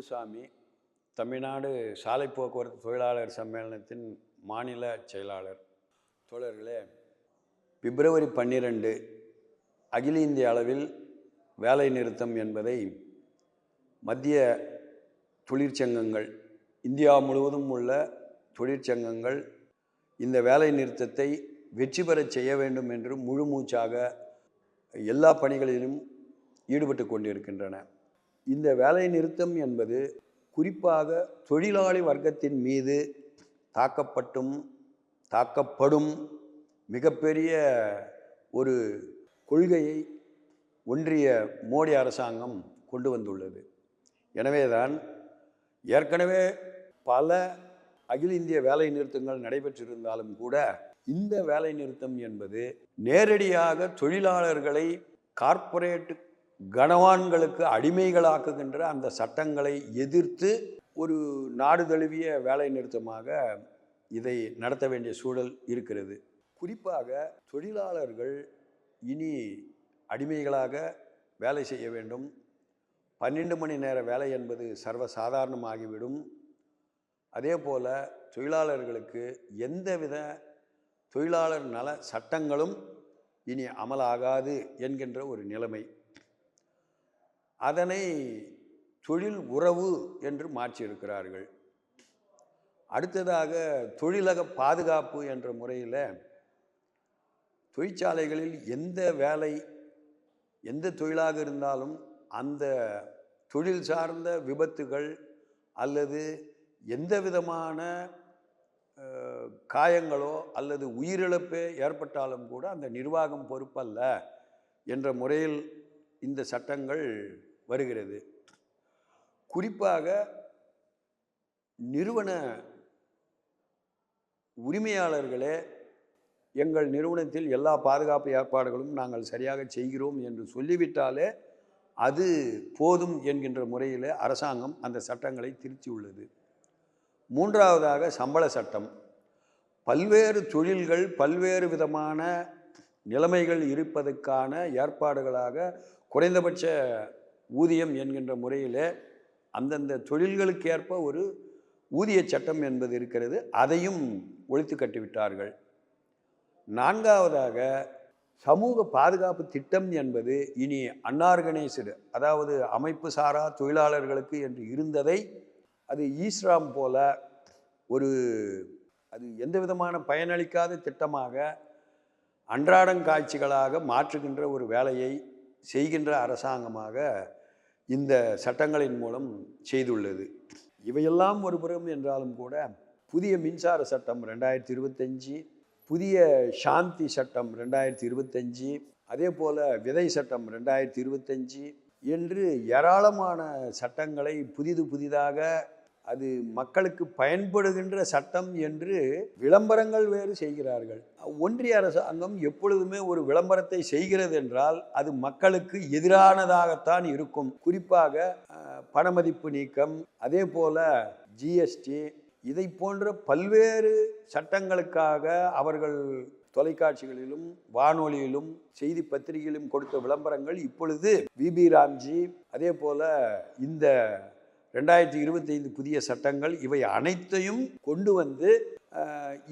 குப்புசாமி தமிழ்நாடு சாலை போக்குவரத்து தொழிலாளர் சம்மேளனத்தின் மாநில செயலாளர். தோழர்களே பிப்ரவரி பன்னிரெண்டு அகில இந்திய அளவில் வேலை நிறுத்தம் என்பதை மத்திய தொழிற்சங்கங்கள் இந்தியா முழுவதும் உள்ள தொழிற்சங்கங்கள் இந்த வேலை நிறுத்தத்தை வெற்றி பெறச் செய்ய வேண்டும் என்று முழு மூச்சாக எல்லா பணிகளிலும் ஈடுபட்டு கொண்டிருக்கின்றன. இந்த வேலை நிறுத்தம் என்பது குறிப்பாக தொழிலாளி வர்க்கத்தின் மீது தாக்கப்பட்டும் தாக்கப்படும் மிகப்பெரிய ஒரு கொள்கையை ஒன்றிய மோடி அரசாங்கம் கொண்டு வந்துள்ளது. எனவேதான் ஏற்கனவே பல அகில இந்திய வேலை நிறுத்தங்கள் நடைபெற்றிருந்தாலும் கூட இந்த வேலை நிறுத்தம் என்பது நேரடியாக தொழிலாளர்களை கார்ப்பரேட் கனவான்களுக்கு அடிமைகளாக்குகின்ற அந்த சட்டங்களை எதிர்த்து ஒரு நாடு தழுவிய வேலை நிறுத்தமாக இதை நடத்த வேண்டிய சூழல் இருக்கிறது. குறிப்பாக தொழிலாளர்கள் இனி அடிமைகளாக வேலை செய்ய வேண்டும். பன்னெண்டு மணி நேர வேலை என்பது சர்வசாதாரணமாகிவிடும். அதே போல் தொழிலாளர்களுக்கு எந்தவித தொழிலாளர் நல சட்டங்களும் இனி அமலாகாது என்கின்ற ஒரு நிலைமை அதனை தொழில் உறவு என்று மாற்றியிருக்கிறார்கள். அடுத்ததாக தொழிலக பாதுகாப்பு என்ற முறையில் தொழிற்சாலைகளில் எந்த வேலை எந்த தொழிலாக இருந்தாலும் அந்த தொழில் சார்ந்த விபத்துகள் அல்லது எந்த விதமான காயங்களோ அல்லது உயிரிழப்பே ஏற்பட்டாலும் கூட அந்த நிர்வாகம் பொறுப்பல்ல என்ற முறையில் இந்த சட்டங்கள் வருகிறது. குறிப்பாக நிறுவன உரிமையாளர்களே எங்கள் நிறுவனத்தில் எல்லா பாதுகாப்பு ஏற்பாடுகளும் நாங்கள் சரியாக செய்கிறோம் என்று சொல்லிவிட்டாலே அது போதும் என்கின்ற முறையில் அரசாங்கம் அந்த சட்டங்களை திருத்தியுள்ளது. மூன்றாவதாக சம்பள சட்டம். பல்வேறு தொழில்கள் பல்வேறு விதமான நிலைமைகள் இருப்பதற்கான ஏற்பாடுகளாக குறைந்தபட்ச ஊதியம் என்கின்ற முறையில் அந்தந்த தொழில்களுக்கு ஏற்ப ஒரு ஊதிய சட்டம் என்பது இருக்கிறது. அதையும் ஒழித்து கட்டிவிட்டார்கள். நான்காவதாக சமூக பாதுகாப்பு திட்டம் என்பது இனி அன்ஆர்கனைஸ்டு அதாவது அமைப்பு சாரா தொழிலாளர்களுக்கு என்று இருந்ததை அது ஈஸ்ராம் போல ஒரு அது எந்த விதமான பயனளிக்காத திட்டமாக அன்றாடங்காட்சிகளாக மாற்றுகின்ற ஒரு வேலையை செய்கின்ற அரசாங்கமாக இந்த சட்டங்களின் மூலம் செய்துள்ளது. இவையெல்லாம் ஒரு புறம் என்றாலும் கூட புதிய மின்சார சட்டம் ரெண்டாயிரத்தி இருபத்தஞ்சி புதிய சாந்தி சட்டம் ரெண்டாயிரத்தி இருபத்தஞ்சி அதே போல் விதை சட்டம் ரெண்டாயிரத்தி இருபத்தஞ்சி என்று ஏராளமான சட்டங்களை புதிது புதிதாக அது மக்களுக்கு பயன்படுகின்ற சட்டம் என்று விளம்பரங்கள் வேறு செய்கிறார்கள். ஒன்றிய அரசாங்கம் எப்பொழுதுமே ஒரு விளம்பரத்தை செய்கிறது என்றால் அது மக்களுக்கு எதிரானதாகத்தான் இருக்கும். குறிப்பாக பணமதிப்பு நீக்கம் அதே போல ஜிஎஸ்டி இதை போன்ற பல்வேறு சட்டங்களுக்காக அவர்கள் தொலைக்காட்சிகளிலும் வானொலியிலும் செய்தி பத்திரிகையிலும் கொடுத்த விளம்பரங்கள் இப்பொழுது விபி ராம்ஜி அதே போல இந்த ரெண்டாயிரத்தி இருபத்தைந்து புதிய சட்டங்கள் இவை அனைத்தையும் கொண்டு வந்து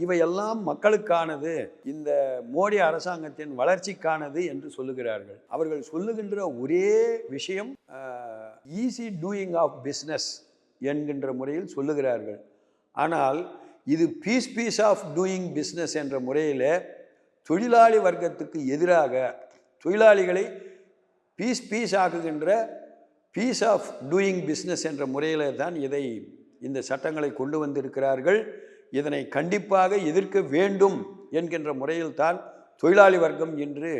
இவையெல்லாம் மக்களுக்கானது இந்த மோடி அரசாங்கத்தின் வளர்ச்சிக்கானது என்று சொல்லுகிறார்கள். அவர்கள் சொல்லுகின்ற ஒரே விஷயம் ஈஸி டூயிங் ஆஃப் பிஸ்னஸ் என்கின்ற முறையில் சொல்லுகிறார்கள். ஆனால் இது piece piece of doing business என்ற முறையில் தொழிலாளி வர்க்கத்துக்கு எதிராக தொழிலாளிகளை பீஸ் பீஸ் ஆக்குகின்ற பீஸ் ஆஃப் டூயிங் பிஸ்னஸ் என்ற முறையில் தான் இதை இந்த சட்டங்களை கொண்டு வந்திருக்கிறார்கள். இதனை கண்டிப்பாக எதிர்க்க வேண்டும் என்கின்ற முறையில்தான் தொழிலாளி வர்க்கம் இன்று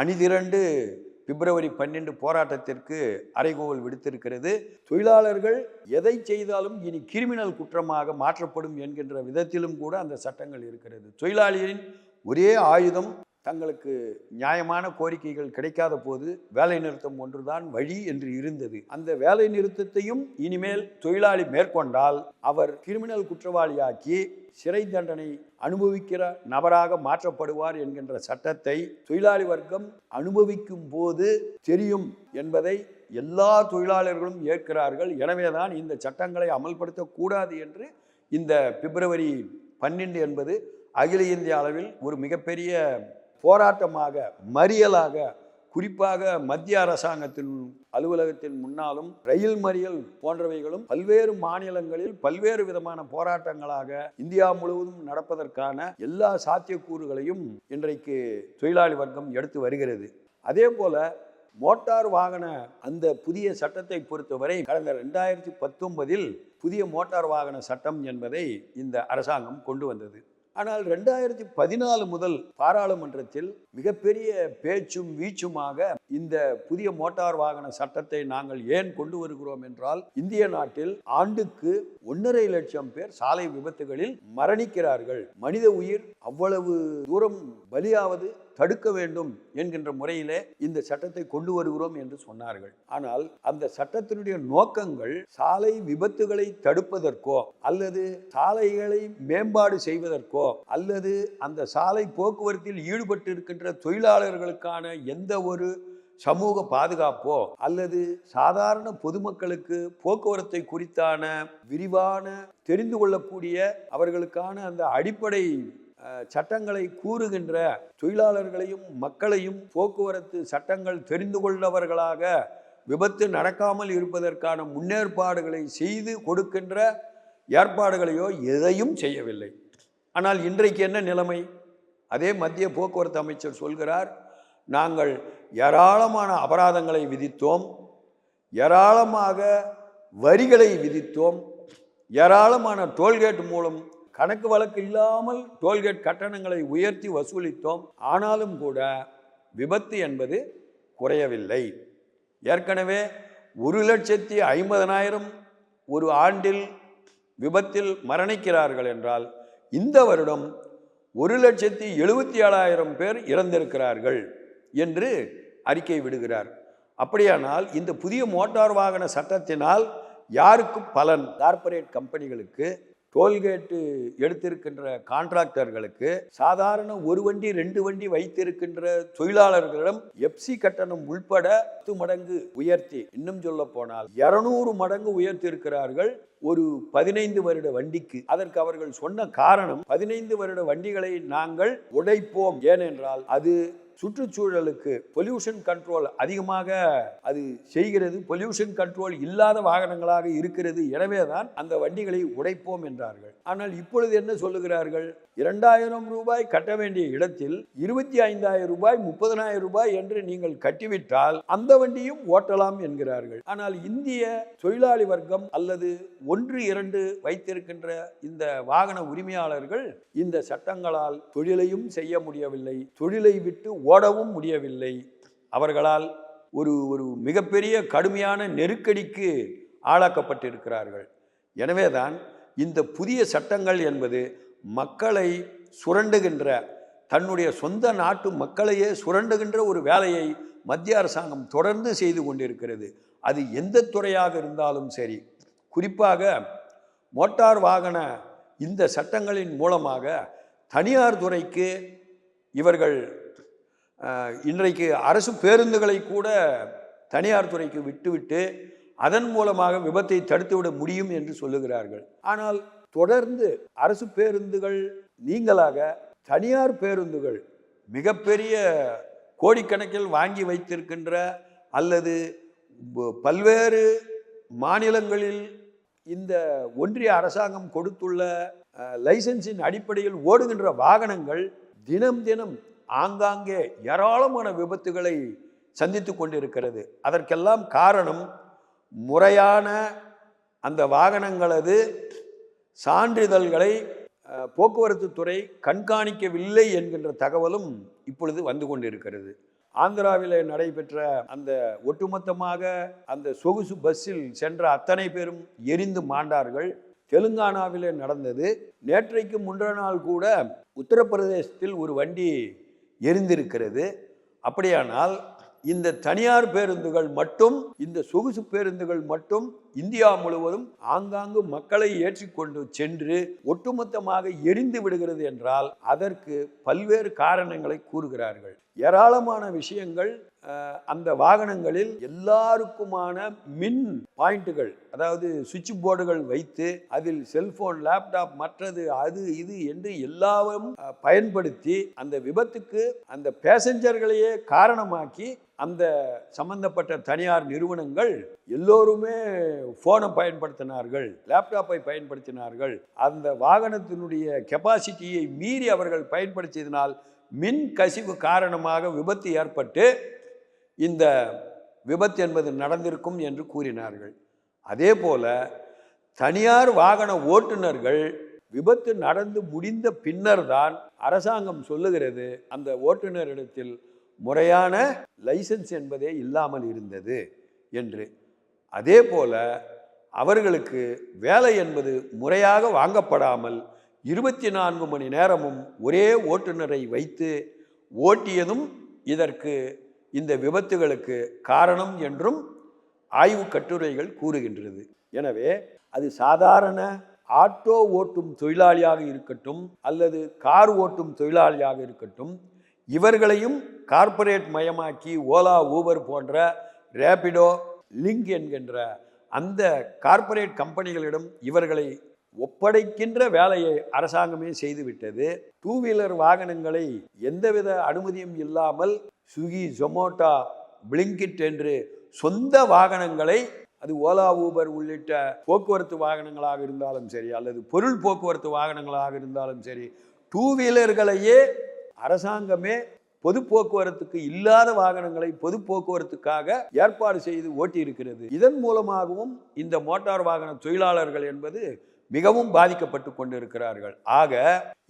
அணிதிரண்டு பிப்ரவரி பன்னெண்டு போராட்டத்திற்கு அறைகோவல் விடுத்திருக்கிறது. தொழிலாளர்கள் எதை செய்தாலும் இனி கிரிமினல் குற்றமாக மாற்றப்படும் என்கின்ற விதத்திலும் கூட அந்த சட்டங்கள் இருக்கிறது. தொழிலாளியின் ஒரே ஆயுதம் தங்களுக்கு நியாயமான கோரிக்கைகள் கிடைக்காத போது வேலை நிறுத்தம் ஒன்றுதான் வழி என்று இருந்தது. அந்த வேலை நிறுத்தத்தையும் இனிமேல் தொழிலாளி மேற்கொண்டால் அவர் கிரிமினல் குற்றவாளியாக்கி சிறை தண்டனை அனுபவிக்கிற நபராக மாற்றப்படுவார் என்கின்ற சட்டத்தை தொழிலாளி வர்க்கம் அனுபவிக்கும் போது தெரியும் என்பதை எல்லா தொழிலாளர்களும் ஏற்கிறார்கள். எனவேதான் இந்த சட்டங்களை அமல்படுத்தக்கூடாது என்று இந்த பிப்ரவரி பன்னெண்டு என்பது அகில இந்திய அளவில் ஒரு மிகப்பெரிய போராட்டமாக மறியலாக குறிப்பாக மத்திய அரசாங்கத்தின் அலுவலகத்தின் முன்னாலும் ரயில் மறியல் போன்றவைகளும் பல்வேறு மாநிலங்களில் பல்வேறு விதமான போராட்டங்களாக இந்தியா முழுவதும் நடப்பதற்கான எல்லா சாத்தியக்கூறுகளையும் இன்றைக்கு தொழிலாளி வர்க்கம் எடுத்து வருகிறது. அதே போல மோட்டார் வாகன அந்த புதிய சட்டத்தை பொறுத்தவரை கடந்த ரெண்டாயிரத்தி பத்தொன்பதில் புதிய மோட்டார் வாகன சட்டம் என்பதை இந்த அரசாங்கம் கொண்டு வந்தது. ஆனால் ரெண்டாயிரத்தி பதினாலு முதல் பாராளுமன்றத்தில் மிகப்பெரிய பேச்சும் வீச்சுமாக இந்த புதிய மோட்டார் வாகன சட்டத்தை நாங்கள் ஏன் கொண்டு வருகிறோம் என்றால் இந்திய நாட்டில் ஆண்டுக்கு ஒன்றரை லட்சம் பேர் சாலை விபத்துகளில் மரணிக்கிறார்கள். மனித உயிர் அவ்வளவு தூரம் பலியாவது தடுக்க வேண்டும் என்கின்ற முறையிலே இந்த சட்டத்தை கொண்டு வருகிறோம் என்று சொன்னார்கள். ஆனால் அந்த சட்டத்தினுடைய நோக்கங்கள் சாலை விபத்துகளை தடுப்பதற்கோ அல்லது சாலைகளை மேம்பாடு செய்வதற்கோ அல்லது அந்த சாலை போக்குவரத்தில் ஈடுபட்டு இருக்கின்ற தொழிலாளர்களுக்கான எந்த ஒரு சமூக பாதுகாப்போ அல்லது சாதாரண பொதுமக்களுக்கு போக்குவரத்தை குறித்தான விரிவான தெரிந்து கொள்ளக்கூடிய அவர்களுக்கான அந்த அடிப்படை சட்டங்களை கூறுகின்ற தொழிலாளர்களையும் மக்களையும் போக்குவரத்து சட்டங்கள் தெரிந்து கொள்ளவர்களாக விபத்து நடக்காமல் இருப்பதற்கான முன்னேற்பாடுகளை செய்து கொடுக்கின்ற ஏற்பாடுகளையோ எதையும் செய்யவில்லை. ஆனால் இன்றைக்கு என்ன நிலைமை? அதே மத்திய போக்குவரத்து அமைச்சர் சொல்கிறார் நாங்கள் ஏராளமான அபராதங்களை விதித்தோம். ஏராளமாக வரிகளை விதித்தோம். ஏராளமான டோல்கேட் மூலம் கணக்கு வழக்கு இல்லாமல் டோல்கேட் கட்டணங்களை உயர்த்தி வசூலித்தோம். ஆனாலும் கூட விபத்து என்பது குறையவில்லை. ஏற்கனவே ஒரு லட்சத்தி ஐம்பதனாயிரம் ஒரு ஆண்டில் விபத்தில் மரணிக்கிறார்கள் என்றால் இந்த வருடம் ஒரு லட்சத்தி எழுபத்தி ஏழாயிரம் பேர் இறந்திருக்கிறார்கள். என்று அறிக்கை விடுகிறார். அப்படியானால் இந்த புதிய மோட்டார் வாகன சட்டத்தினால் யாருக்கும் பலன்? கார்ப்பரேட் கம்பெனிகளுக்கு டோல்கேட்டு எடுத்திருக்கின்ற கான்ட்ராக்டர்களுக்கு சாதாரண ஒரு வண்டி ரெண்டு வண்டி வைத்திருக்கின்ற தொழிலாளர்களிடம் எப்சி கட்டணம் உள்பட பத்து மடங்கு உயர்த்தி. இன்னும் சொல்ல போனால் இருநூறு மடங்கு உயர்த்தி இருக்கிறார்கள் ஒரு பதினைந்து வருட வண்டிக்கு. அதற்கு அவர்கள் சொன்ன காரணம் பதினைந்து வருட வண்டிகளை நாங்கள் உடைப்போம். ஏனென்றால் அது சுற்றுச்சூழலுக்கு பொல்யூஷன் கண்ட்ரோல் அதிகமாக அது செய்கிறது. பொல்யூஷன் கண்ட்ரோல் இல்லாத வாகனங்களாக இருக்கிறது. எனவே தான் அந்த வண்டிகளை உடைப்போம் என்றார்கள். ஆனால் இப்பொழுது என்ன சொல்லுகிறார்கள்? இரண்டாயிரம் ரூபாய் கட்ட வேண்டிய இடத்தில் இருபத்தி ஐந்தாயிரம் ரூபாய் முப்பதனாயிரம் ரூபாய் என்று நீங்கள் கட்டிவிட்டால் அந்த வண்டியும் ஓட்டலாம் என்கிறார்கள். ஆனால் இந்திய தொழிலாளி வர்க்கம் அல்லது ஒன்று இரண்டு வைத்திருக்கின்ற இந்த வாகன உரிமையாளர்கள் இந்த சட்டங்களால் தொழிலையும் செய்ய முடியவில்லை தொழிலை விட்டு ஓடவும் முடியவில்லை. அவர்களால் ஒரு ஒரு மிகப்பெரிய கடுமையான நெருக்கடிக்கு ஆளாக்கப்பட்டிருக்கிறார்கள். எனவேதான் இந்த புதிய சட்டங்கள் என்பது மக்களை சுரண்டுகின்ற தன்னுடைய சொந்த நாட்டு மக்களையே சுரண்டுகின்ற ஒரு வேலையை மத்திய அரசாங்கம் தொடர்ந்து செய்து கொண்டிருக்கிறது. அது எந்த துறையாக இருந்தாலும் சரி. குறிப்பாக மோட்டார் வாகன இந்த சட்டங்களின் மூலமாக தனியார் துறைக்கு இவர்கள் இன்றைக்கு அரசு பேருந்துகளை கூட தனியார் துறைக்கு விட்டுவிட்டு அதன் மூலமாக விபத்தை தடுத்துவிட முடியும் என்று சொல்லுகிறார்கள். ஆனால் தொடர்ந்து அரசு பேருந்துகள் நீங்களாக தனியார் பேருந்துகள் மிகப்பெரிய கோடிக்கணக்கில் வாங்கி வைத்திருக்கின்ற அல்லது பல்வேறு மாநிலங்களில் இந்த ஒன்றிய அரசாங்கம் கொடுத்துள்ள லைசன்ஸின் அடிப்படையில் ஓடுகின்ற வாகனங்கள் தினம் தினம் ஆங்காங்கே ஏராளமான விபத்துகளை சந்தித்து கொண்டிருக்கிறது. அதற்கெல்லாம் காரணம் முறையான அந்த வாகனங்களது சான்றிதழ்களை போக்குவரத்து துறை கண்காணிக்கவில்லை என்கின்ற தகவலும் இப்பொழுது வந்து கொண்டிருக்கிறது. ஆந்திராவில் நடைபெற்ற அந்த ஒட்டுமொத்தமாக அந்த சொகுசு பஸ்ஸில் சென்ற அத்தனை பேரும் எரிந்து மாண்டார்கள். தெலுங்கானாவிலே நடந்தது. நேற்றைக்கு முன்ற நாள் கூட உத்தரப்பிரதேசத்தில் ஒரு வண்டி எரிந்திருக்கிறது. அப்படியானால் இந்த தனியார் பேருந்துகள் மட்டும் இந்த சொகுசு பேருந்துகள் மட்டும் இந்தியா முழுவதும் ஆங்காங்கு மக்களை ஏற்றிக்கொண்டு சென்று ஒட்டுமொத்தமாக எரிந்து விடுகிறது என்றால் அதற்கு பல்வேறு காரணங்களை கூறுகிறார்கள். ஏராளமான விஷயங்கள் அந்த வாகனங்களில் எல்லாருக்குமான மின் பாயிண்ட்டுகள் அதாவது சுவிட்ச் போர்டுகள் வைத்து அதில் செல்போன் லேப்டாப் மற்றது அது இது என்று எல்லாவும் பயன்படுத்தி அந்த விபத்துக்கு அந்த பேசஞ்சர்களையே காரணமாக்கி அந்த சம்பந்தப்பட்ட தனியார் நிறுவனங்கள் எல்லோருமே ஃபோனை பயன்படுத்தினார்கள் லேப்டாப்பை பயன்படுத்தினார்கள். அந்த வாகனத்தினுடைய கெப்பாசிட்டியை மீறி அவர்கள் பயன்படுத்தியதனால் மின் கசிவு காரணமாக விபத்து ஏற்பட்டு இந்த விபத்து என்பது நடந்திருக்கும் என்று கூறினார்கள். அதே போல தனியார் வாகன ஓட்டுநர்கள் விபத்து நடந்து முடிந்த பின்னர் தான் அரசாங்கம் சொல்லுகிறது அந்த ஓட்டுநரிடத்தில் முறையான லைசன்ஸ் என்பதே இல்லாமல் இருந்தது என்று. அதே போல அவர்களுக்கு வேலை என்பது முறையாக வாங்கப்படாமல் இருபத்தி நான்கு மணி நேரமும் ஒரே ஓட்டுநரை வைத்து ஓட்டியதும் இதற்கு இந்த விபத்துகளுக்கு காரணம் என்றும் ஆய்வு கட்டுரைகள் கூறுகின்றது. எனவே அது சாதாரண ஆட்டோ ஓட்டும் தொழிலாளியாக இருக்கட்டும் அல்லது கார் ஓட்டும் தொழிலாளியாக இருக்கட்டும் இவர்களையும் கார்ப்பரேட் மயமாக்கி ஓலா ஊபர் போன்ற ரேபிடோ லிங்க் என்கின்ற அந்த கார்ப்பரேட் கம்பெனிகளிடம் இவர்களை ஒப்படைக்கின்ற வேலையை அரசாங்கமே செய்துவிட்டது. டூ வீலர் வாகனங்களை எந்தவித அனுமதியும் இல்லாமல் ஸ்விக்கி ஜொமோட்டோ பிளிங்கிட் என்று சொந்த வாகனங்களை அது ஓலா ஊபர் உள்ளிட்ட போக்குவரத்து வாகனங்களாக இருந்தாலும் சரி அல்லது பொருள் போக்குவரத்து வாகனங்களாக இருந்தாலும் சரி டூ வீலர்களையே அரசாங்கமே பொது போக்குவரத்துக்கு இல்லாத வாகனங்களை பொது போக்குவரத்துக்காக ஏற்பாடு செய்து ஓட்டியிருக்கிறது. இதன் மூலமாகவும் இந்த மோட்டார் வாகன தொழிலாளர்கள் என்பது மிகவும் பாதிக்கப்பட்டு கொண்டிருக்கிறார்கள். ஆக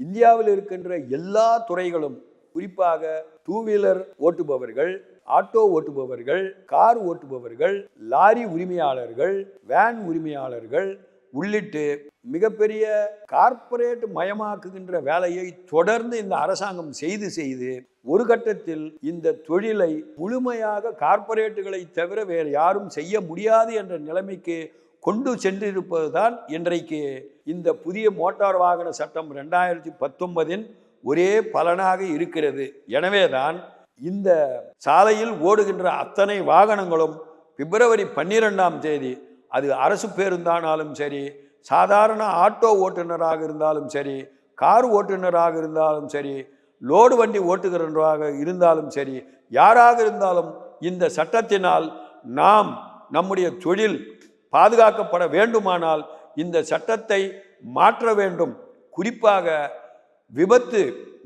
இந்தியாவில் இருக்கின்ற எல்லா துறைகளும் குறிப்பாக டூ வீலர் ஓட்டுபவர்கள் ஆட்டோ ஓட்டுபவர்கள் கார் ஓட்டுபவர்கள் லாரி உரிமையாளர்கள் வேன் உரிமையாளர்கள் உள்ளிட்டு மிகப்பெரிய கார்ப்பரேட் மயமாக்குகின்ற வேலையை தொடர்ந்து இந்த அரசாங்கம் செய்து செய்து ஒரு கட்டத்தில் இந்த தொழிலை முழுமையாக கார்ப்பரேட்டுகளை தவிர வேறு யாரும் செய்ய முடியாது என்ற நிலைமைக்கு கொண்டு சென்றிருப்பதுதான் இன்றைக்கு இந்த புதிய மோட்டார் வாகன சட்டம் ரெண்டாயிரத்தி பத்தொன்பதின் ஒரே பலனாக இருக்கிறது. எனவேதான் இந்த சாலையில் ஓடுகின்ற அத்தனை வாகனங்களும் பிப்ரவரி பன்னிரெண்டாம் தேதி அது அரசு பேருந்தானாலும் சரி சாதாரண ஆட்டோ ஓட்டுநராக இருந்தாலும் சரி கார் ஓட்டுநராக இருந்தாலும் சரி லோடு வண்டி ஓட்டுகிறவராக இருந்தாலும் சரி யாராக இருந்தாலும் இந்த சட்டத்தினால் நாம் நம்முடைய தொழில் பாதுகாக்கப்பட வேண்டுமானால் இந்த சட்டத்தை மாற்ற வேண்டும். குறிப்பாக விபத்து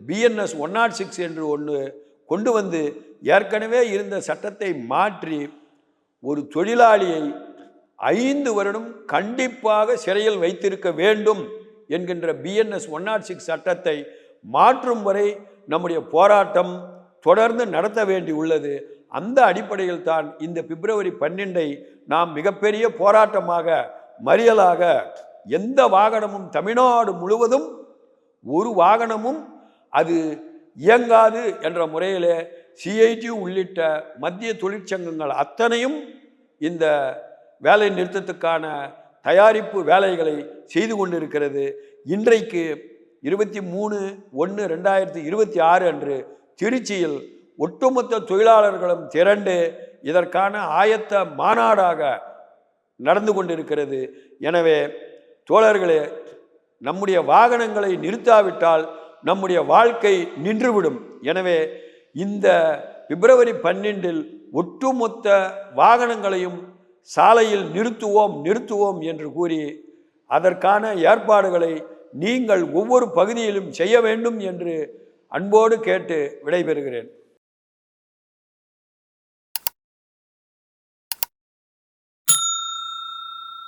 பிஎன்எஸ் ஒன் நாட் சிக்ஸ் என்று ஒன்று கொண்டு வந்து ஏற்கனவே இருந்த சட்டத்தை மாற்றி ஒரு தொழிலாளியை ஐந்து வருடம் கண்டிப்பாக சிறையில் வைத்திருக்க வேண்டும் என்கின்ற பிஎன்எஸ் ஒன் நாட் சிக்ஸ் சட்டத்தை மாற்றும் வரை நம்முடைய போராட்டம் தொடர்ந்து நடத்த வேண்டி உள்ளது. அந்த அடிப்படையில் தான் இந்த பிப்ரவரி பன்னெண்டை நாம் மிகப்பெரிய போராட்டமாக மறியலாக எந்த வாகனமும் தமிழ்நாடு முழுவதும் ஒரு வாகனமும் அது இயங்காது என்ற முறையிலே சிஐடி உள்ளிட்ட மத்திய தொழிற்சங்கங்கள் அத்தனையும் இந்த வேலை நிறுத்தத்துக்கான தயாரிப்பு வேலைகளை செய்து கொண்டிருக்கிறது. இன்றைக்கு இருபத்தி மூணு ஒன்று ரெண்டாயிரத்தி இருபத்தி ஆறு அன்று திருச்சியில் ஒட்டுமொத்த தொழிலாளர்களும் திரண்டு இதற்கான ஆயத்த மாநாடாக நடந்து கொண்டிருக்கிறது. எனவே தோழர்களே நம்முடைய வாகனங்களை நிறுத்தாவிட்டால் நம்முடைய வாழ்க்கை நின்றுவிடும். எனவே இந்த பிப்ரவரி பன்னெண்டில் ஒட்டுமொத்த வாகனங்களையும் சாலையில் நிறுத்துவோம் நிறுத்துவோம் என்று கூறி அதற்கான ஏற்பாடுகளை நீங்கள் ஒவ்வொரு பகுதியிலும் செய்ய வேண்டும் என்று அன்போடு கேட்டு விடைபெறுகிறேன்.